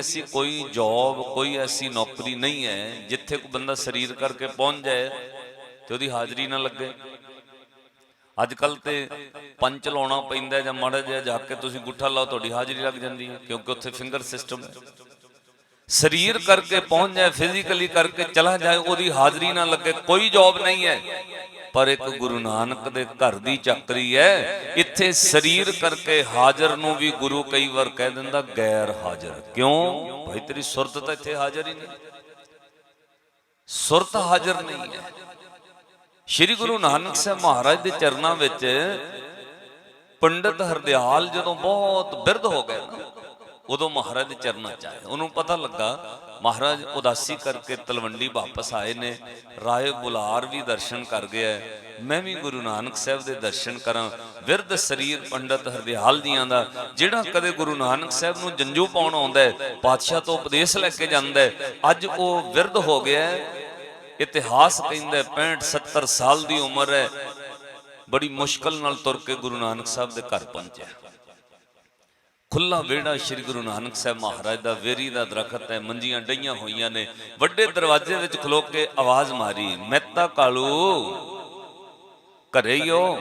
ਐਸੀ ਕੋਈ ਜੌਬ ਕੋਈ ਐਸੀ ਨੌਕਰੀ ਨਹੀਂ ਹੈ, ਜਿੱਥੇ ਕੋਈ ਬੰਦਾ ਸਰੀਰ ਕਰਕੇ ਪਹੁੰਚ ਜਾਏ ਤੇ ਉਹਦੀ ਹਾਜ਼ਰੀ ਨਾ ਲੱਗੇ। ਅੱਜ ਕੱਲ ਤੇ ਪੰਚ ਲਾਉਣਾ ਪੈਂਦਾ ਜਾਂ ਮਾੜਾ ਜਿਹਾ ਜਾ ਕੇ ਤੁਸੀਂ ਗੁੱਠਾ ਲਾਓ, ਤੁਹਾਡੀ ਹਾਜ਼ਰੀ ਲੱਗ ਜਾਂਦੀ ਹੈ, ਕਿਉਂਕਿ ਉੱਥੇ ਫਿੰਗਰ ਸਿਸਟਮ ਹੈ। ਸਰੀਰ ਕਰਕੇ ਪਹੁੰਚ ਜਾਏ ਫਿਜ਼ੀਕਲੀ ਕਰਕੇ ਚਲਾ ਜਾਏ, ਉਹਦੀ ਹਾਜ਼ਰੀ ਨਾ ਲੱਗੇ, ਕੋਈ ਜੌਬ ਨਹੀਂ ਹੈ। ਪਰ ਇੱਕ ਗੁਰੂ ਨਾਨਕ ਦੇ ਘਰ ਦੀ ਚੱਕਰੀ ਹੈ। ਇੱਥੇ ਸਰੀਰ ਕਰਕੇ ਹਾਜ਼ਰ ਨੂੰ ਵੀ ਗੁਰੂ ਕਈ ਵਾਰ ਕਹਿ ਦਿੰਦਾ, ਗੈਰ ਹਾਜ਼ਰ। ਕਿਉਂ? ਭਾਈ, ਤੇਰੀ ਸੁਰਤ ਤਾਂ ਇੱਥੇ ਹਾਜ਼ਰ ਹੀ ਨਹੀਂ। ਸੁਰਤ ਹਾਜ਼ਰ ਨਹੀਂ ਹੈ। ਸ਼੍ਰੀ ਗੁਰੂ ਨਾਨਕ ਸਾਹਿਬ ਮਹਾਰਾਜ ਦੇ ਚਰਨਾਂ ਵਿੱਚ ਪੰਡਤ ਹਰਦਿਆਲ ਜਦੋਂ ਬਹੁਤ ਬਿਰਧ ਹੋ ਗਏ ਨਾ ਉਦੋਂ ਮਹਾਰਾਜ ਦੇ ਚਰਨਾਂ ਚ ਆਏ। ਉਹਨੂੰ ਪਤਾ ਲੱਗਾ, ਮਹਾਰਾਜ ਉਦਾਸੀ ਕਰਕੇ ਤਲਵੰਡੀ ਵਾਪਸ ਆਏ ਨੇ। ਰਾਏ ਬੁਲਾਰ ਵੀ ਦਰਸ਼ਨ ਕਰ ਗਿਆ ਮੈਂ ਵੀ ਗੁਰੂ ਨਾਨਕ ਸਾਹਿਬ ਦੇ ਦਰਸ਼ਨ ਕਰਾਂ। ਵਿਰਧ ਸਰੀਰ ਪੰਡਤ ਹਰਦਿਆਲ ਜੀਆਂ ਦਾ, ਜਿਹੜਾ ਕਦੇ ਗੁਰੂ ਨਾਨਕ ਸਾਹਿਬ ਨੂੰ ਜੰਜੂ ਪਾਉਣ ਆਉਂਦਾ ਹੈ, ਪਾਤਸ਼ਾਹ ਤੋਂ ਉਪਦੇਸ਼ ਲੈ ਕੇ ਜਾਂਦਾ ਹੈ। ਅੱਜ ਉਹ ਵਿਰਧ ਹੋ ਗਿਆ ਇਤਿਹਾਸ ਕਹਿੰਦਾ 65 70 ਸਾਲ ਦੀ ਉਮਰ ਹੈ। ਬੜੀ ਮੁਸ਼ਕਲ ਨਾਲ ਤੁਰ ਕੇ ਗੁਰੂ ਨਾਨਕ ਸਾਹਿਬ ਦੇ ਘਰ ਪਹੁੰਚਿਆ। ਖੁੱਲਾ ਵਿਹੜਾ ਸ੍ਰੀ ਗੁਰੂ ਨਾਨਕ ਸਾਹਿਬ ਮਹਾਰਾਜ ਦਾ, ਵੇਰੀ ਦਾ ਦਰਖਤ ਹੈ, ਮੰਜੀਆਂ ਡਈਆਂ ਹੋਈਆਂ ਨੇ। ਵੱਡੇ ਦਰਵਾਜ਼ੇ ਵਿੱਚ ਖਲੋ ਕੇ ਆਵਾਜ਼ ਮਾਰੀ, ਮਹਿਤਾ ਕਾਲੂ, ਘਰੇ ਹੀ ਹੋ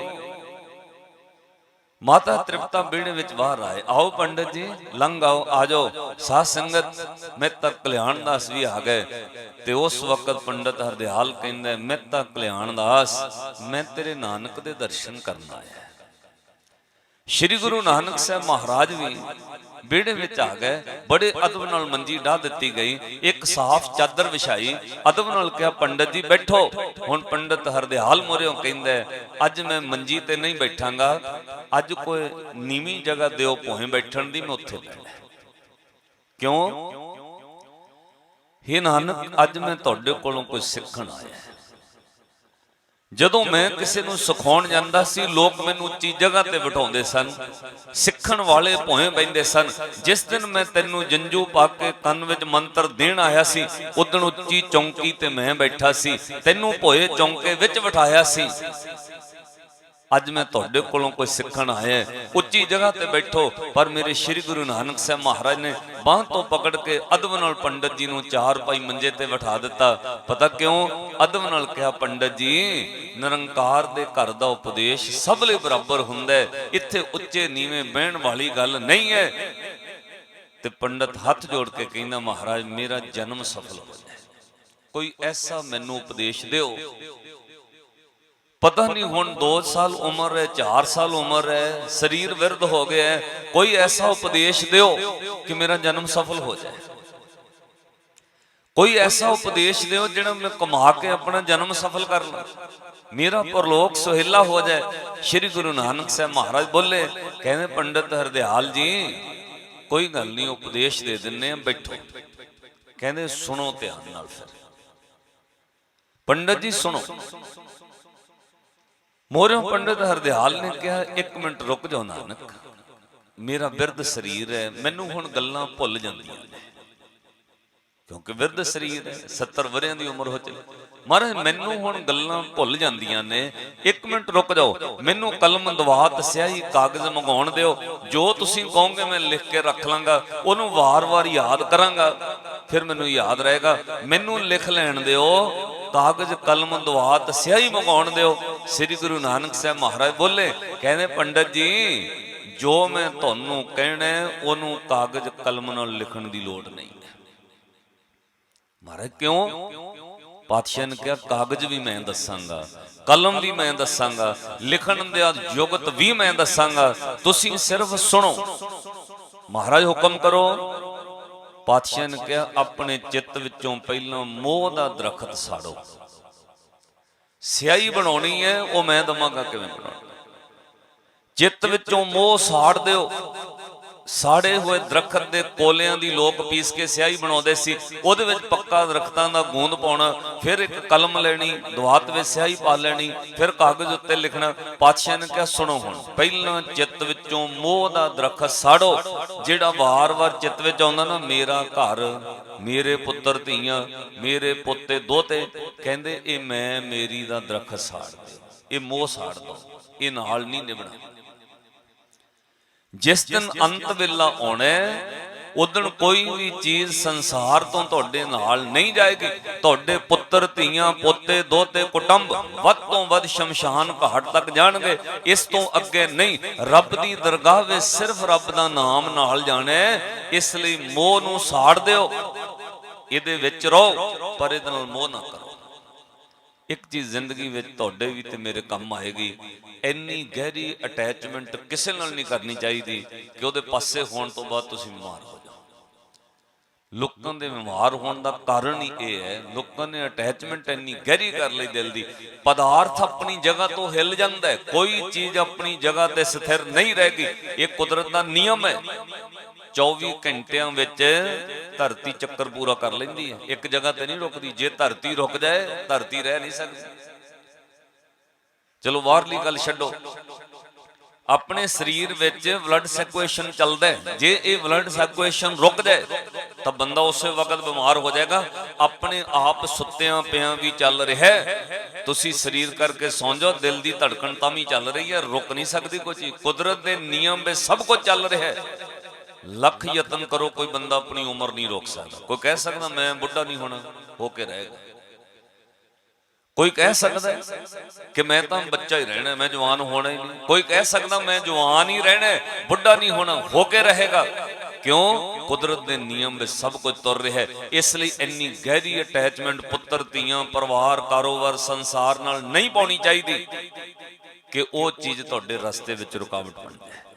ਮਾਤਾ ਤ੍ਰਿਪਤਾ ਵਿਹੜੇ ਵਿੱਚ ਬਾਹਰ ਆਏ। ਆਓ ਪੰਡਤ ਜੀ, ਲੰਘ ਆਓ, ਆ ਜਾਓ। ਸਾਧ ਸੰਗਤ, ਮਹਿਤਾ ਕਲਿਆਣ ਦਾਸ ਵੀ ਆ ਗਏ। ਤੇ ਉਸ ਵਕਤ ਪੰਡਤ ਹਰਦਿਆਲ ਕਹਿੰਦਾ ਮਹਿਤਾ ਕਲਿਆਣ ਦਾਸ ਮੈਂ ਤੇਰੇ ਨਾਨਕ ਦੇ ਦਰਸ਼ਨ ਕਰਨ ਆਇਆ ਸ਼੍ਰੀ ਗੁਰੂ ਨਾਨਕ ਸਾਹਿਬ ਮਹਾਰਾਜ ਵੀ ਵਿਹੜੇ ਵਿੱਚ ਆ ਗਏ, ਬੜੇ ਅਦਬ ਨਾਲ ਮੰਜੀ ਢਾ ਦਿੱਤੀ ਗਈ, ਇੱਕ ਸਾਫ਼ ਚਾਦਰ ਵਿਛਾਈ, ਅਦਬ ਨਾਲ ਕਿਹਾ, ਪੰਡਤ ਜੀ ਬੈਠੋ। ਹੁਣ ਪੰਡਤ ਹਰਦਿਆਲ ਮੋਰਿਓ ਕਹਿੰਦਾ, ਅੱਜ ਮੈਂ ਮੰਜੀ ਤੇ ਨਹੀਂ ਬੈਠਾਂਗਾ, ਅੱਜ ਕੋਈ ਨੀਵੀਂ ਜਗ੍ਹਾ ਦਿਓ ਭੋਏ ਬੈਠਣ ਦੀ ਮੈਂ ਉੱਥੇ ਬੈਠਣਾ ਕਿਉਂ? हे ਨਾਨਕ, ਅੱਜ ਮੈਂ ਤੁਹਾਡੇ ਕੋਲੋਂ ਕੁਝ ਸਿੱਖਣ ਆਇਆ। ਜਦੋਂ ਮੈਂ ਕਿਸੇ ਨੂੰ ਸਿਖਾਉਣ ਜਾਂਦਾ ਸੀ, ਲੋਕ ਮੈਨੂੰ ਉੱਚੀ ਜਗ੍ਹਾ ਤੇ ਬਿਠਾਉਂਦੇ ਸਨ, ਸਿੱਖਣ ਵਾਲੇ ਭੋਏ ਬੈੰਦੇ ਸਨ। ਜਿਸ ਦਿਨ ਮੈਂ ਤੈਨੂੰ ਜੰਜੂ ਪਾ ਕੇ ਕੰਨ ਵਿੱਚ ਮੰਤਰ ਦੇਣ ਆਇਆ ਸੀ ਉਦੋਂ ਉੱਚੀ ਚੌਂਕੀ ਤੇ ਮੈਂ ਬੈਠਾ ਸੀ, ਤੈਨੂੰ ਭੋਏ ਚੌਂਕੇ ਵਿੱਚ ਬਿਠਾਇਆ ਸੀ। ਅੱਜ ਮੈਂ ਤੁਹਾਡੇ ਕੋਲੋਂ ਕੋਈ ਸਿੱਖਣ ਆਇਆ ਉੱਚੀ ਜਗ੍ਹਾ ਤੇ ਬੈਠੋ, ਪਰ ਮੇਰੇ ਸ੍ਰੀ ਗੁਰੂ ਨਾਨਕ ਸਾਹਿਬ ਮਹਾਰਾਜ ਨੇ ਬਾਹ ਤੋਂ ਪਕੜ ਕੇ ਅਦਬ ਨਾਲ ਪੰਡਤ ਜੀ ਨੂੰ ਚਾਰ ਪਾਈ ਮੰਜੇ ਤੇ ਬਿਠਾ ਦਿੱਤਾ। ਪਤਾ ਕਿਉਂ? ਅਦਬ ਨਾਲ ਕਿਹਾ, ਪੰਡਤ ਜੀ, ਨਿਰੰਕਾਰ ਦੇ ਘਰ ਦਾ ਉਪਦੇਸ਼ ਸਭ ਲਈ ਬਰਾਬਰ ਹੁੰਦਾ ਇੱਥੇ ਉੱਚੇ ਨੀਵੇਂ ਬਹਿਣ ਵਾਲੀ ਗੱਲ ਨਹੀਂ ਹੈ। ਤੇ ਪੰਡਤ ਹੱਥ ਜੋੜ ਕੇ ਕਹਿੰਦਾ, ਮਹਾਰਾਜ, ਮੇਰਾ ਜਨਮ ਸਫਲ ਹੋ। ਜਾਏ ਕੋਈ ਐਸਾ ਮੈਨੂੰ ਉਪਦੇਸ਼ ਦਿਓ ਪਤਾ ਨਹੀਂ ਹੁਣ 2 ਸਾਲ ਉਮਰ ਹੈ 4 ਸਾਲ ਉਮਰ ਹੈ ਸਰੀਰ ਵਿਰਧ ਹੋ ਗਿਆ ਹੈ। ਕੋਈ ਐਸਾ ਉਪਦੇਸ਼ ਦਿਓ ਕਿ ਮੇਰਾ ਜਨਮ ਸਫਲ ਹੋ ਜਾਏ। ਕੋਈ ਐਸਾ ਉਪਦੇਸ਼ ਦਿਓ ਜਿਹੜਾ ਮੈਂ ਕਮਾ ਕੇ ਆਪਣਾ ਜਨਮ ਸਫਲ ਕਰ ਲਾਂ। ਮੇਰਾ ਪਰਲੋਕ ਸੁਹੇਲਾ ਹੋ ਜਾਏ। ਸ੍ਰੀ ਗੁਰੂ ਨਾਨਕ ਸਾਹਿਬ ਮਹਾਰਾਜ ਬੋਲੇ ਕਹਿੰਦੇ ਪੰਡਤ ਹਰਦਿਆਲ ਜੀ ਕੋਈ ਗੱਲ ਨਹੀਂ ਉਪਦੇਸ਼ ਦੇ ਦਿੰਨੇ ਆ ਬੈਠੋ। ਕਹਿੰਦੇ ਸੁਣੋ ਧਿਆਨ ਨਾਲ ਫਿਰ। ਪੰਡਤ ਜੀ ਸੁਣੋ। ਮੋਰਿਓ ਪੰਡਤ ਹਰਦਿਆਲ ਨੇ ਕਿਹਾ, ਇੱਕ ਮਿੰਟ ਰੁਕ ਜਾਓ ਨਾਨਕ। ਮੇਰਾ ਬਿਰਧ ਸਰੀਰ ਹੈ, ਮੈਨੂੰ ਹੁਣ ਗੱਲਾਂ ਭੁੱਲ ਜਾਂਦੀਆਂ ਨੇ। ਕਿਉਂਕਿ ਬਿਰਧ ਸਰੀਰ ਹੈ 70 ਵਰਿਆਂ ਦੀ ਉਮਰ ਹੋ ਚਲੀ ਮਹਾਰਾਜ, ਮੈਨੂੰ ਹੁਣ ਗੱਲਾਂ ਭੁੱਲ ਜਾਂਦੀਆਂ ਨੇ। ਇੱਕ ਮਿੰਟ ਰੁਕ ਜਾਓ। ਮੈਨੂੰ ਕਲਮ ਦਵਾਤ ਸਿਆਹੀ ਕਾਗਜ਼ ਮੰਗਾਉਣ ਦਿਓ। ਜੋ ਤੁਸੀਂ ਕਹੋਗੇ ਮੈਂ ਲਿਖ ਕੇ ਰੱਖ ਲਾਂਗਾ। ਉਹਨੂੰ ਵਾਰ-ਵਾਰ ਯਾਦ ਕਰਾਂਗਾ। ਫਿਰ ਮੈਨੂੰ ਯਾਦ ਰਹੇਗਾ। ਮੈਨੂੰ ਲਿਖ ਲੈਣ ਦਿਓ। ਕਾਗਜ਼, ਕਲਮ ਦਵਾਤ ਸਿਆਹੀ ਮੰਗਾਉਣ ਦਿਓ। ਸ੍ਰੀ ਗੁਰੂ ਨਾਨਕ ਸਾਹਿਬ ਮਹਾਰਾਜ ਬੋਲੇ, ਕਹਿੰਦੇ, ਪੰਡਤ ਜੀ, ਜੋ ਮੈਂ ਤੁਹਾਨੂੰ ਕਹਿਣਾ ਉਹਨੂੰ ਕਾਗਜ਼, ਕਲਮ ਨਾਲ ਲਿਖਣ ਦੀ ਲੋੜ ਨਹੀਂ। ਮਹਾਰਾਜ, ਕਿਉਂ? ਪਾਤਸ਼ਾਹ ਨੇ ਕਿਹਾ, ਕਾਗਜ਼ ਵੀ ਮੈਂ ਦੱਸਾਂਗਾ, ਕਲਮ ਵੀ ਮੈਂ ਦੱਸਾਂਗਾ, ਲਿਖਣ ਦਾ ਯੁਗਤ ਵੀ ਮੈਂ ਦੱਸਾਂਗਾ, ਤੁਸੀਂ ਸਿਰਫ ਸੁਣੋ। ਮਹਾਰਾਜ ਹੁਕਮ ਕਰੋ ਪਾਤਸ਼ਾਹ ਨੇ ਕਿਹਾ, ਆਪਣੇ ਚਿੱਤ ਵਿੱਚੋਂ ਪਹਿਲਾਂ ਮੋਹ ਦਾ ਦਰਖਤ ਸਾੜੋ। ਸਿਆਹੀ ਬਣਾਉਣੀ ਹੈ, ਉਹ ਮੈਂ ਦਵਾਂਗਾ ਕਿਵੇਂ ਬਣਾਉਣਾ। ਚਿੱਤ ਵਿੱਚੋਂ ਮੋਹ ਸਾੜ ਦਿਓ। ਸਾੜੇ ਹੋਏ ਦਰਖਤ ਦੇ ਕੋਲਿਆਂ ਦੀ ਲੋਕ ਪੀਸ ਕੇ ਸਿਆਹੀ ਬਣਾਉਂਦੇ ਸੀ। ਉਹਦੇ ਵਿੱਚ ਪੱਕਾ ਦਰਖਤਾਂ ਦਾ ਗੂੰਦ ਪਾਉਣਾ, ਫਿਰ ਇੱਕ ਕਲਮ ਲੈਣੀ, ਦੁਆਤ ਵਿੱਚ ਸਿਆਹੀ ਪਾ ਲੈਣੀ, ਫਿਰ ਕਾਗਜ਼ ਉੱਤੇ ਲਿਖਣਾ। ਪਾਤਸ਼ਾਹ ਨੇ ਕਿਹਾ, ਸੁਣੋ ਹੁਣ, ਪਹਿਲਾਂ ਚਿੱਤ ਵਿੱਚੋਂ ਮੋਹ ਦਾ ਦਰਖਤ ਸਾੜੋ, ਜਿਹੜਾ ਵਾਰ-ਵਾਰ ਚਿੱਤ ਵਿੱਚ ਆਉਂਦਾ ਨਾ, ਮੇਰਾ ਘਰ, ਮੇਰੇ ਪੁੱਤਰ ਧੀਆਂ, ਮੇਰੇ ਪੁੱਤੇ ਦੋਤੇ, ਕਹਿੰਦੇ, ਇਹ ਮੈਂ ਮੇਰੀ ਦਾ ਦਰਖਤ ਸਾੜ ਦਿਓ, ਇਹ ਮੋਹ ਸਾੜ ਦੋ ਇਹ ਨਾਲ ਨਹੀਂ ਨਿਭਣਾ। ਜਿਸ ਦਿਨ ਅੰਤ ਵੇਲਾ ਆਉਣਾ ਉਦੋਂ ਕੋਈ ਵੀ ਚੀਜ਼ ਸੰਸਾਰ ਤੋਂ ਤੁਹਾਡੇ ਨਾਲ ਨਹੀਂ ਜਾਏਗੀ। ਤੁਹਾਡੇ ਪੁੱਤਰ ਧੀਆਂ ਪੋਤੇ ਦੋਤੇ ਕੁਟੰਬ ਵੱਧ ਤੋਂ ਵੱਧ ਸ਼ਮਸ਼ਾਨ ਘਾਟ ਤੱਕ ਜਾਣਗੇ। ਇਸ ਤੋਂ ਅੱਗੇ ਨਹੀਂ ਰੱਬ ਦੀ ਦਰਗਾਹ ਵਿੱਚ ਸਿਰਫ ਰੱਬ ਦਾ ਨਾਮ ਨਾਲ ਜਾਣਾ। ਇਸ ਲਈ ਮੋਹ ਨੂੰ ਸਾੜ ਦਿਓ। ਇਹਦੇ ਵਿੱਚ ਰਹੋ ਪਰ ਇਹਦੇ ਨਾਲ ਮੋਹ ਨਾ ਕਰੋ। ਇੱਕ ਚੀਜ਼ ਜ਼ਿੰਦਗੀ ਵਿੱਚ ਤੁਹਾਡੇ ਵੀ ਤੇ ਮੇਰੇ ਕੰਮ ਆਏਗੀ। ਇੰਨੀ ਗਹਿਰੀ ਅਟੈਚਮੈਂਟ ਕਿਸੇ ਨਾਲ ਨਹੀਂ ਕਰਨੀ ਚਾਹੀਦੀ ਕਿ ਉਹਦੇ ਪਾਸੇ ਹੋਣ ਤੋਂ ਬਾਅਦ ਤੁਸੀਂ ਬਿਮਾਰ ਹੋ ਜਾਓ। ਲੋਕਾਂ ਦੇ ਬਿਮਾਰ ਹੋਣ ਦਾ ਕਾਰਨ ਹੀ ਇਹ ਹੈ, ਲੋਕਾਂ ਨੇ ਅਟੈਚਮੈਂਟ ਇੰਨੀ ਗਹਿਰੀ ਕਰ ਲਈ ਦਿਲ ਦੀ। ਪਦਾਰਥ ਆਪਣੀ ਜਗ੍ਹਾ ਤੋਂ ਹਿੱਲ ਜਾਂਦਾ ਹੈ, ਕੋਈ ਚੀਜ਼ ਆਪਣੀ ਜਗ੍ਹਾ ਤੇ ਸਥਿਰ ਨਹੀਂ ਰਹੇਗੀ ਇਹ ਕੁਦਰਤ ਦਾ ਨਿਯਮ ਹੈ। 24 ਘੰਟਿਆਂ ਵਿੱਚ ਧਰਤੀ ਚੱਕਰ ਪੂਰਾ ਕਰ ਲੈਂਦੀ ਹੈ। ਇੱਕ ਜਗ੍ਹਾ ਤੇ ਨਹੀਂ ਰੁਕਦੀ। ਜੇ ਧਰਤੀ ਰੁਕ ਜਾਏ, ਧਰਤੀ ਰਹਿ ਨਹੀਂ ਸਕਦੀ। ਚਲੋ ਬਾਹਰਲੀ ਗੱਲ ਛੱਡੋ। ਆਪਣੇ ਸਰੀਰ ਵਿੱਚ ਬਲੱਡ ਸਰਕੂਲੇਸ਼ਨ ਚੱਲਦਾ ਹੈ। ਜੇ ਇਹ ਬਲੱਡ ਸਰਕੂਲੇਸ਼ਨ ਰੁਕ ਜਾਏ, ਤਾਂ ਬੰਦਾ ਉਸੇ ਵਕਤ ਬਿਮਾਰ ਹੋ ਜਾਏਗਾ। ਆਪਣੇ ਆਪ ਸੁੱਤਿਆਂ ਪਿਆਂ ਵੀ ਚੱਲ ਰਿਹਾ ਹੈ। ਤੁਸੀਂ ਸਰੀਰ ਕਰਕੇ ਸੌਂ ਜਾਓ, ਦਿਲ ਦੀ ਧੜਕਣ ਤਾਂ ਵੀ ਚੱਲ ਰਹੀ ਹੈ। ਰੁਕ ਨਹੀਂ ਸਕਦੀ ਕੋਈ ਚੀਜ਼। ਕੁਦਰਤ ਦੇ ਨਿਯਮ ਵਿੱਚ ਸਭ ਕੁਝ ਚੱਲ ਰਿਹਾ ਹੈ। ਲੱਖ ਯਤਨ ਕਰੋ, ਕੋਈ ਬੰਦਾ ਆਪਣੀ ਉਮਰ ਨਹੀਂ ਰੋਕ ਸਕਦਾ। ਕੋਈ ਕਹਿ ਸਕਦਾ, ਮੈਂ ਬੁੱਢਾ ਨਹੀਂ ਹੋਣਾ ਹੋ ਕੇ ਰਹੇਗਾ ਕੋਈ ਕਹਿ ਸਕਦਾ ਕਿ ਮੈਂ ਤਾਂ ਬੱਚਾ ਹੀ ਰਹਿਣਾ, ਮੈਂ ਜਵਾਨ ਹੋਣਾ ਹੀ ਨਹੀਂ। ਕੋਈ ਕਹਿ ਸਕਦਾ, ਮੈਂ ਜਵਾਨ ਹੀ ਰਹਿਣਾ, ਬੁੱਢਾ ਨਹੀਂ ਹੋਣਾ ਹੋ ਕੇ ਰਹੇਗਾ। ਕਿਉਂ? ਕੁਦਰਤ ਦੇ ਨਿਯਮ ਵਿੱਚ ਸਭ ਕੁਝ ਤੁਰ ਰਿਹਾ ਹੈ। ਇਸ ਲਈ ਇੰਨੀ ਗਹਿਰੀ ਅਟੈਚਮੈਂਟ ਪੁੱਤਰ, ਧੀਆਂ, ਪਰਿਵਾਰ, ਕਾਰੋਬਾਰ, ਸੰਸਾਰ ਨਾਲ ਨਹੀਂ ਪਾਉਣੀ ਚਾਹੀਦੀ ਕਿ ਉਹ ਚੀਜ਼ ਤੁਹਾਡੇ ਰਸਤੇ ਵਿੱਚ ਰੁਕਾਵਟ ਬਣ ਜਾਏ।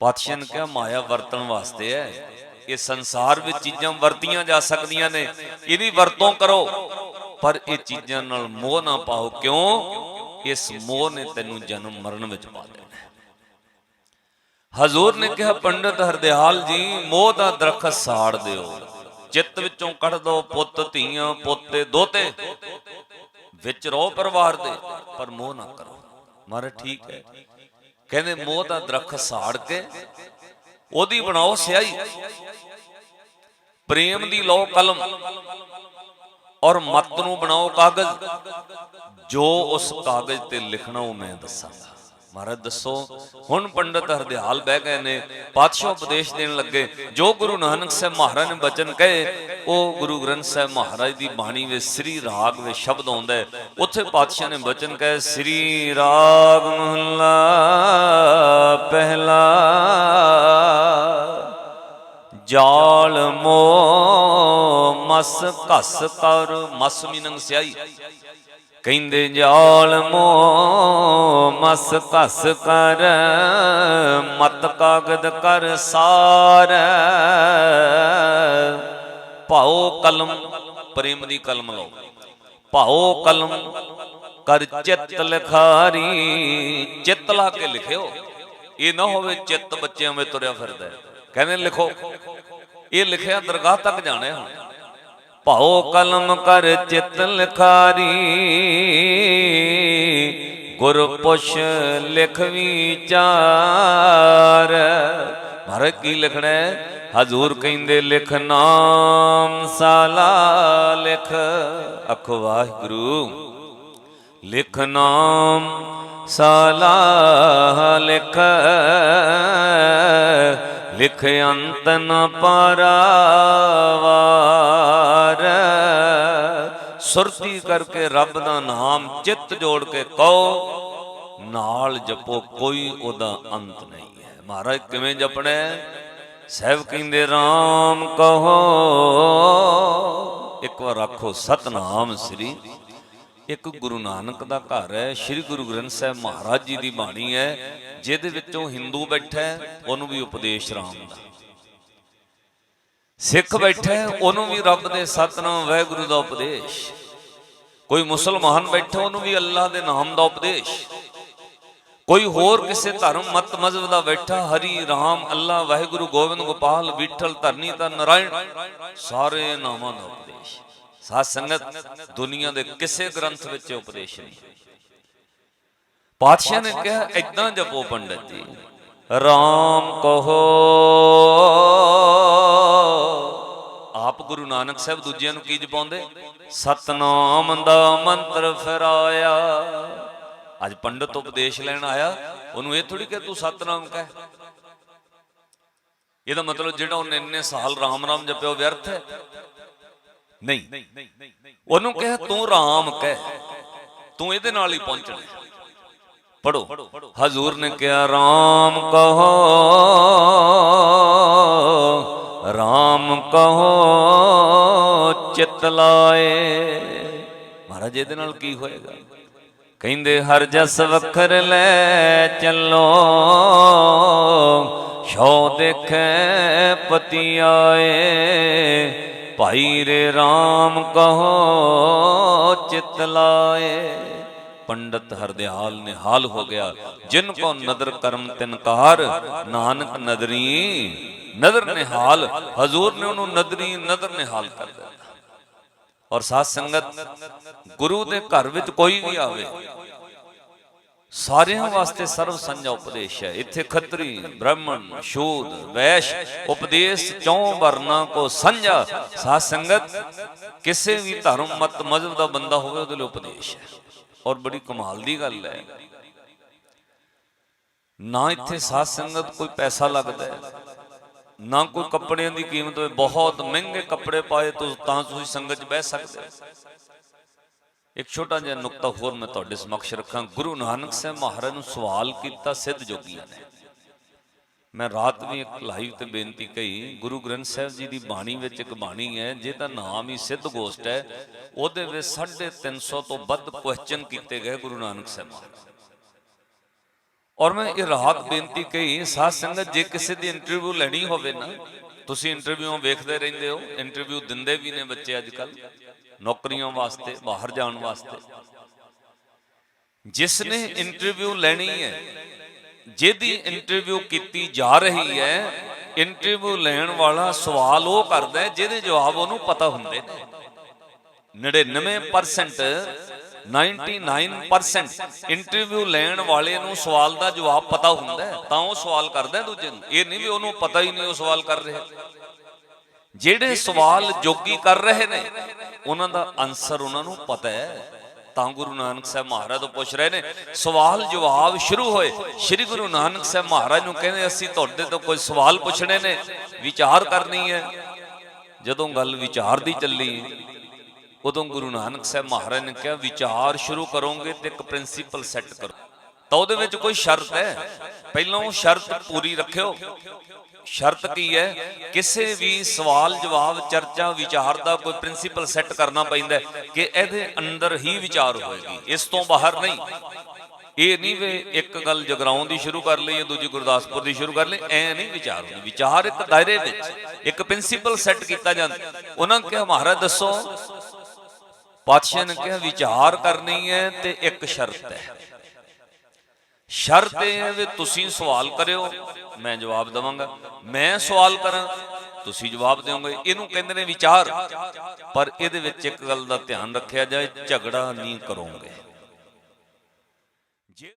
ਪਾਤਸ਼ਾਹ ਨੇ ਕਿਹਾ, ਮਾਇਆ ਵਰਤਣ ਵਾਸਤੇ ਹੈ। ਇਹ ਸੰਸਾਰ ਵਿੱਚ ਚੀਜ਼ਾਂ ਵਰਤੀਆਂ ਜਾ ਸਕਦੀਆਂ ਨੇ। ਇਹਦੀ ਵਰਤੋਂ ਕਰੋ। ਪਰ ਇਹ ਚੀਜ਼ਾਂ ਨਾਲ ਮੋਹ ਨਾ ਪਾਓ। ਕਿਉਂ? ਇਸ ਮੋਹ ਨੇ ਤੈਨੂੰ ਜਨਮ ਮਰਨ ਵਿੱਚ ਪਾ ਦੇਣਾ ਹਜ਼ੂਰ ਨੇ ਕਿਹਾ, ਪੰਡਤ ਹਰਦਿਆਲ ਜੀ, ਮੋਹ ਦਾ ਦਰਖਤ ਸਾੜ ਦਿਓ। ਚਿੱਤ ਵਿੱਚੋਂ ਕੱਢ ਦੋ, ਪੁੱਤ, ਧੀਆਂ, ਪੋਤੇ, ਦੋਤੇ। ਵਿੱਚ ਰਹੋ ਪਰਿਵਾਰ ਦੇ, ਪਰ ਮੋਹ ਨਾ ਕਰੋ। ਮਾਰੇ ਠੀਕ ਹੈ। ਕਹਿੰਦੇ ਮੋਹ ਦਾ ਦਰਖਤ ਸਾੜ ਕੇ ਉਹਦੀ ਬਣਾਓ ਸਿਆਹੀ। ਪ੍ਰੇਮ ਦੀ ਲਓ ਕਲਮ ਔਰ ਮਤ ਨੂੰ ਬਣਾਓ ਕਾਗਜ਼। ਜੋ ਉਸ ਕਾਗਜ਼ ਤੇ ਲਿਖਣਾ ਉਹ ਮੈਂ ਦੱਸਾਂਗਾ। ਮਹਾਰਾਜ ਦੱਸੋ, ਹੁਣ ਪੰਡਤ ਹਰਦਿਆਲ ਬਹਿ ਗਏ ਨੇ, ਪਾਤਸ਼ਾਹ ਉਪਦੇਸ਼ ਦੇਣ ਲੱਗੇ, ਜੋ ਗੁਰੂ ਨਾਨਕ ਸਾਹਿਬ ਮਹਾਰਾਜ ਨੇ ਬਚਨ ਕਹੇ, ਉਹ ਗੁਰੂ ਗ੍ਰੰਥ ਸਾਹਿਬ ਮਹਾਰਾਜ ਦੀ ਬਾਣੀ ਵਿੱਚ ਸ੍ਰੀ ਰਾਗ ਵਿੱਚ ਸ਼ਬਦ ਆਉਂਦਾ ਹੈ, ਉੱਥੇ ਪਾਤਸ਼ਾਹ ਨੇ ਬਚਨ ਕਹੇ, ਸ੍ਰੀ ਰਾਗ ਮਹਲਾ ਪਹਿਲਾ, ਜਾਲ ਮੋ ਮਸ ਘਸ ਕਰ ਮਸ ਮੀਨੰਗ ਸਿਆਈ ਕਹਿੰਦੇ ਜਾਲ ਮੋ ਮਸ ਕਸ ਕਰ, ਮਤ ਕਾਗਦ ਕਰ ਸਾਰ। ਭਾਉ ਕਲਮ, ਪ੍ਰੇਮ ਦੀ ਕਲਮ ਲਓ। ਭਾਉ ਕਲਮ ਕਰ ਚਿੱਤ ਲਿਖਾਰੀ, ਚਿੱਤ ਲਾ ਕੇ ਲਿਖਿਓ। ਇਹ ਨਾ ਹੋਵੇ ਚਿੱਤ ਬੱਚਿਆਂ ਵਿੱਚ ਤੁਰਿਆ ਫਿਰਦਾ ਕਹਿੰਦੇ ਲਿਖੋ, ਇਹ ਲਿਖਿਆ ਦਰਗਾਹ ਤੱਕ ਜਾਣਾ ਹੁਣ। ਭਾਉ ਕਲਮ ਕਰ ਚਿਤ ਲਿਖਾਰੀ। ਗੁਰ ਪੁਛ ਲਿਖ ਵਿਚਾਰ ਮਹਾਰਾਜ ਕੀ ਲਿਖਣਾ ਹਜ਼ੂਰ ਕਹਿੰਦੇ ਲਿਖ ਨਾਮ ਸਾਲਾ ਲਿਖ। ਅਖ ਵਾਹਿਗੁਰੂ, ਲਿਖ ਨਾਮ ਸਾਲਾ ਲਿਖ। ਲਿਖ ਅੰਤ ਨ ਪਰਾਵਾਰ ਸੁਰਤੀ ਕਰਕੇ ਰੱਬ ਦਾ ਨਾਮ ਚਿੱਤ ਜੋੜ ਕੇ ਕਹੋ, ਨਾਲ ਜਪੋ, ਕੋਈ ਉਹਦਾ ਅੰਤ ਨਹੀਂ ਹੈ। ਮਹਾਰਾਜ, ਕਿਵੇਂ ਜਪਣਾ ਸਹਿਬ ਕਹਿੰਦੇ RAM ਕਹੋ। ਇੱਕ ਵਾਰ ਆਖੋ, ਸਤਨਾਮ ਸ੍ਰੀ। ਇੱਕ ਗੁਰੂ ਨਾਨਕ ਦਾ ਘਰ ਹੈ, ਸ੍ਰੀ ਗੁਰੂ ਗ੍ਰੰਥ ਸਾਹਿਬ ਮਹਾਰਾਜ ਜੀ ਦੀ ਬਾਣੀ ਹੈ, ਜਿਹਦੇ ਵਿੱਚੋਂ ਹਿੰਦੂ ਬੈਠਾ ਉਹਨੂੰ ਵੀ ਉਪਦੇਸ਼ ਰਾਮ ਦਾ। ਸਿੱਖ ਬੈਠਾ ਉਹਨੂੰ ਵੀ ਰੱਬ ਦੇ ਸਤਨਾਮ ਵਾਹਿਗੁਰੂ ਦਾ ਉਪਦੇਸ਼। ਕੋਈ ਮੁਸਲਮਾਨ ਬੈਠਾ ਉਹਨੂੰ ਵੀ ਅੱਲਾਹ ਦੇ ਨਾਮ ਦਾ ਉਪਦੇਸ਼। ਕੋਈ ਹੋਰ ਕਿਸੇ ਧਰਮ ਮਤ ਮਜ਼ਹਬ ਦਾ ਬੈਠਾ ਹਰੀ ਰਾਮ ਅੱਲਾ ਵਾਹਿਗੁਰੂ ਗੋਬਿੰਦ ਗੋਪਾਲ ਵਿਠਲ ਧਰਨੀ ਤਾਂ ਨਰਾਇਣ ਸਾਰੇ ਨਾਮਾਂ ਦਾ ਉਪਦੇਸ਼। ਸਾਧ ਸੰਗਤ ਦੁਨੀਆ ਦੇ ਕਿਸੇ ਗ੍ਰੰਥ ਵਿੱਚ ਉਪਦੇਸ਼ ਨਹੀਂ। ਪਾਤਸ਼ਾਹ ਨੇ ਕਿਹਾ ਇਦਾਂ ਜਪੋ ਪੰਡਤ। ਜੀ। ਰਾਮ ਕਹੋ ਆਪ ਗੁਰੂ ਨਾਨਕ ਸਾਹਿਬ ਦੂਜਿਆਂ ਨੂੰ ਕੀ ਜਪਾਉਂਦੇ? ਸਤਨਾਮ ਦਾ ਮੰਤਰ ਫਿਰਾਇਆ। ਅੱਜ ਪੰਡਤ ਉਪਦੇਸ਼ ਲੈਣ ਆਇਆ, ਉਹਨੂੰ ਇਹ ਥੋੜੀ ਕਿ ਤੂੰ ਸਤਨਾਮ ਕਹਿ। ਇਹਦਾ ਮਤਲਬ ਜਿਹੜਾ ਉਹਨੇ ਇੰਨੇ ਸਾਲ ਰਾਮ ਰਾਮ ਜਪਿਓ ਵਿਅਰਥ ਹੈ? ਨਹੀਂ। ਉਹਨੂੰ ਕਹੇ, ਤੂੰ ਰਾਮ ਕਹਿ। ਤੂੰ ਇਹਦੇ ਨਾਲ ਹੀ ਪਹੁੰਚਣਾ। ਪੜੋ ਹਜ਼ੂਰ ਨੇ ਕਿਹਾ, ਰਾਮ ਕਹੋ। ਰਾਮ ਕਹੋ, ਚਿਤ ਲਾਏ। ਮਹਾਰਾਜ, ਇਹਦੇ ਨਾਲ ਕੀ ਹੋਏਗਾ? ਕਹਿੰਦੇ, ਹਰ ਜਸ ਵਖਰ ਲੈ ਚੱਲੋ। ਸ਼ੋ ਦੇਖੈ ਪਤੀ ਆਏ। ਭਾਈ ਰੇ RAM ਕਹੋ, ਚਿਤ ਲਾਏ। ਪੰਡਤ ਹਰਦਿਆਲ ਨਿਹਾਲ ਹੋ ਗਿਆ। ਜਿਨ ਕੋ ਨਦਰ ਕਰਮ ਤਿਨਕਾਰ ਨਾਨਕ ਨਦਰੀ ਨਦਰ ਨਿਹਾਲ ਹਜ਼ੂਰ ਨੇ ਉਹਨੂੰ ਨਦਰੀ ਨਦਰ ਨਿਹਾਲ ਕਰ ਦਿੱਤਾ। ਔਰ ਸਾਧ ਸੰਗਤ, ਗੁਰੂ ਦੇ ਘਰ ਵਿੱਚ ਕੋਈ ਵੀ ਆਵੇ, ਸਾਰਿਆਂ ਵਾਸਤੇ ਸਰਵ ਸੰਜਾ ਉਪਦੇਸ਼ ਹੈ। ਇੱਥੇ ਖੱਤਰੀ, ਬ੍ਰਾਹਮਣ ਸ਼ੂਦ ਵੈਸ਼, ਉਪਦੇਸ਼ ਚੌਂ ਵਰਨਾ ਕੋ ਸੰਜਾ। ਸਾਧ ਸੰਗਤ, ਕਿਸੇ ਵੀ ਧਰਮ, ਮਤ, ਮਜ਼ਹਬ ਦਾ ਬੰਦਾ ਹੋਵੇ, ਉਹਦੇ ਲਈ ਉਪਦੇਸ਼ ਹੈ। ਔਰ ਬੜੀ ਕਮਾਲ ਦੀ ਗੱਲ ਹੈ। ਨਾ ਇੱਥੇ ਸਾਧ ਸੰਗਤ ਕੋਈ ਪੈਸਾ ਲੱਗਦਾ ਹੈ। ਨਾ ਕੋਈ ਕੱਪੜਿਆਂ ਦੀ ਕੀਮਤ ਹੋਵੇ, ਬਹੁਤ ਮਹਿੰਗੇ ਕੱਪੜੇ ਪਾਏ ਤਾਂ ਤਾਂ ਤੁਸੀਂ ਸੰਗਤ 'ਚ ਬਹਿ ਸਕਦੇ ਹੋ। ਇੱਕ ਛੋਟਾ ਜਿਹਾ ਨੁਕਤਾ ਹੋਰ ਮੈਂ ਤੁਹਾਡੇ ਸਮਕਸ਼ ਰੱਖਾਂ। ਗੁਰੂ ਨਾਨਕ ਸਾਹਿਬ ਮਹਾਰਾਜ ਨੂੰ ਸਵਾਲ ਕੀਤਾ, ਸਿੱਧ ਜੋਗੀਆਂ ਨੇ। ਮੈਂ ਰਾਤ ਵੀ ਇੱਕ ਲਾਈਵ ਤੇ ਬੇਨਤੀ ਕਹੀ, ਗੁਰੂ ਗ੍ਰੰਥ ਸਾਹਿਬ ਜੀ ਦੀ ਬਾਣੀ ਵਿੱਚ ਇੱਕ ਬਾਣੀ ਹੈ ਜਿਹਦਾ ਨਾਮ ਹੀ ਸਿੱਧ ਗੋਸ਼ਟ ਹੈ, ਉਹਦੇ ਵਿੱਚ 350 ਤੋਂ ਵੱਧ ਕੁਐਸਚਨ ਕੀਤੇ ਗਏ ਗੁਰੂ ਨਾਨਕ ਸਾਹਿਬ ਮਹਾਰਾਜ। ਔਰ ਮੈਂ ਇਹ ਰਾਹਤ ਬੇਨਤੀ ਕਹੀ, ਸਾਧ ਸੰਗਤ, ਜੇ ਕਿਸੇ ਦੀ ਇੰਟਰਵਿਊ ਲੈਣੀ ਹੋਵੇ ਨਾ, ਤੁਸੀਂ ਇੰਟਰਵਿਊ ਵੇਖਦੇ ਰਹਿੰਦੇ ਹੋ ਇੰਟਰਵਿਊ ਦਿੰਦੇ ਵੀ ਨੇ ਬੱਚੇ ਅੱਜ ਕੱਲ ਨੌਕਰੀਆਂ ਵਾਸਤੇ, ਬਾਹਰ ਜਾਣ ਵਾਸਤੇ। ਜਿਸ ਨੇ ਇੰਟਰਵਿਊ ਲੈਣੀ ਹੈ, ਜਿਹਦੀ ਇੰਟਰਵਿਊ ਕੀਤੀ ਜਾ ਰਹੀ ਹੈ ਇੰਟਰਵਿਊ ਲੈਣ ਵਾਲਾ ਸਵਾਲ ਉਹ ਕਰਦਾ ਜਿਹਦੇ ਜਵਾਬ ਉਹਨੂੰ ਪਤਾ ਹੁੰਦੇ ਨੇ। 99% 99% ਇੰਟਰਵਿਊ ਲੈਣ ਵਾਲੇ ਨੂੰ ਸਵਾਲ ਦਾ ਜਵਾਬ ਪਤਾ ਹੁੰਦਾ ਤਾਂ ਉਹ ਸਵਾਲ ਕਰਦਾ ਦੂਜੇ ਨੂੰ। ਇਹ ਨਹੀਂ ਵੀ ਉਹਨੂੰ ਪਤਾ ਹੀ ਨਹੀਂ ਉਹ ਸਵਾਲ ਕਰ ਰਿਹਾ। ਜਿਹੜੇ ਸਵਾਲ ਜੋਗੀ ਕਰ ਰਹੇ ਨੇ, ਉਹਨਾਂ ਦਾ ਆਨਸਰ ਉਹਨਾਂ ਨੂੰ ਪਤਾ ਹੈ। ਤਾਂ ਗੁਰੂ ਨਾਨਕ ਸਾਹਿਬ ਮਹਾਰਾਜ ਤੋਂ ਪੁੱਛ ਰਹੇ ਨੇ, ਸਵਾਲ ਜਵਾਬ ਸ਼ੁਰੂ ਹੋਏ। ਸ੍ਰੀ ਗੁਰੂ ਨਾਨਕ ਸਾਹਿਬ ਮਹਾਰਾਜ ਨੂੰ ਕਹਿੰਦੇ, ਅਸੀਂ ਤੁਹਾਡੇ ਤੋਂ ਕੋਈ ਸਵਾਲ ਪੁੱਛਣੇ ਨੇ, ਵਿਚਾਰ ਕਰਨੀ ਹੈ। ਜਦੋਂ ਗੱਲ ਵਿਚਾਰ ਦੀ ਚੱਲੀ ਉਦੋਂ ਗੁਰੂ ਨਾਨਕ ਸਾਹਿਬ ਮਹਾਰਾਜ ਨੇ ਕਿਹਾ, ਵਿਚਾਰ ਸ਼ੁਰੂ ਕਰੋਗੇ ਤੇ ਇੱਕ ਪ੍ਰਿੰਸੀਪਲ ਸੈੱਟ ਕਰੋ। ਤਾਂ ਉਹਦੇ ਵਿੱਚ ਕੋਈ ਸ਼ਰਤ ਹੈ? ਪਹਿਲਾਂ ਉਹ ਸ਼ਰਤ ਪੂਰੀ ਰੱਖਿਓ। ਸ਼ਰਤ ਕੀ ਹੈ? ਕਿਸੇ ਵੀ ਸਵਾਲ ਜਵਾਬ, ਚਰਚਾ, ਵਿਚਾਰ ਦਾ ਕੋਈ ਪ੍ਰਿੰਸੀਪਲ ਸੈੱਟ ਕਰਨਾ ਪੈਂਦਾ ਕਿ ਇਹਦੇ ਅੰਦਰ ਹੀ ਵਿਚਾਰ ਹੋਏਗੀ। ਇਸ ਤੋਂ ਬਾਹਰ ਨਹੀਂ। ਇਹ ਨਹੀਂ ਵੇ ਇੱਕ ਗੱਲ ਜਗਰਾਉਂ ਦੀ ਸ਼ੁਰੂ ਕਰ ਲਈ ਦੂਜੀ ਗੁਰਦਾਸਪੁਰ ਦੀ ਸ਼ੁਰੂ ਕਰ ਲਈ, ਐ ਨਹੀਂ ਵਿਚਾਰ ਹੁੰਦੀ। ਵਿਚਾਰ ਇੱਕ ਦਾਇਰੇ ਵਿੱਚ, ਇੱਕ ਪ੍ਰਿੰਸੀਪਲ ਸੈੱਟ ਕੀਤਾ ਜਾਂਦਾ। ਉਹਨਾਂ ਨੇ ਕਿਹਾ, ਮਹਾਰਾਜ, ਦੱਸੋ ਪਾਤਸ਼ਾਹ ਨੇ ਕਿਹਾ ਵਿਚਾਰ ਕਰਨੀ ਹੈ ਤੇ ਇੱਕ ਸ਼ਰਤ ਹੈ। ਸ਼ਰਤ ਇਹ ਹੈ ਵੀ ਤੁਸੀਂ ਸਵਾਲ ਕਰਿਓ ਮੈਂ ਜਵਾਬ ਦਵਾਂਗਾ। ਮੈਂ ਸਵਾਲ ਕਰਾਂ ਤੁਸੀਂ ਜਵਾਬ ਦਿਓਗੇ। ਇਹਨੂੰ ਕਹਿੰਦੇ ਨੇ ਵਿਚਾਰ। ਪਰ ਇਹਦੇ ਵਿੱਚ ਇੱਕ ਗੱਲ ਦਾ ਧਿਆਨ ਰੱਖਿਆ ਜਾਏ ਝਗੜਾ ਨਹੀਂ ਕਰੋਗੇ।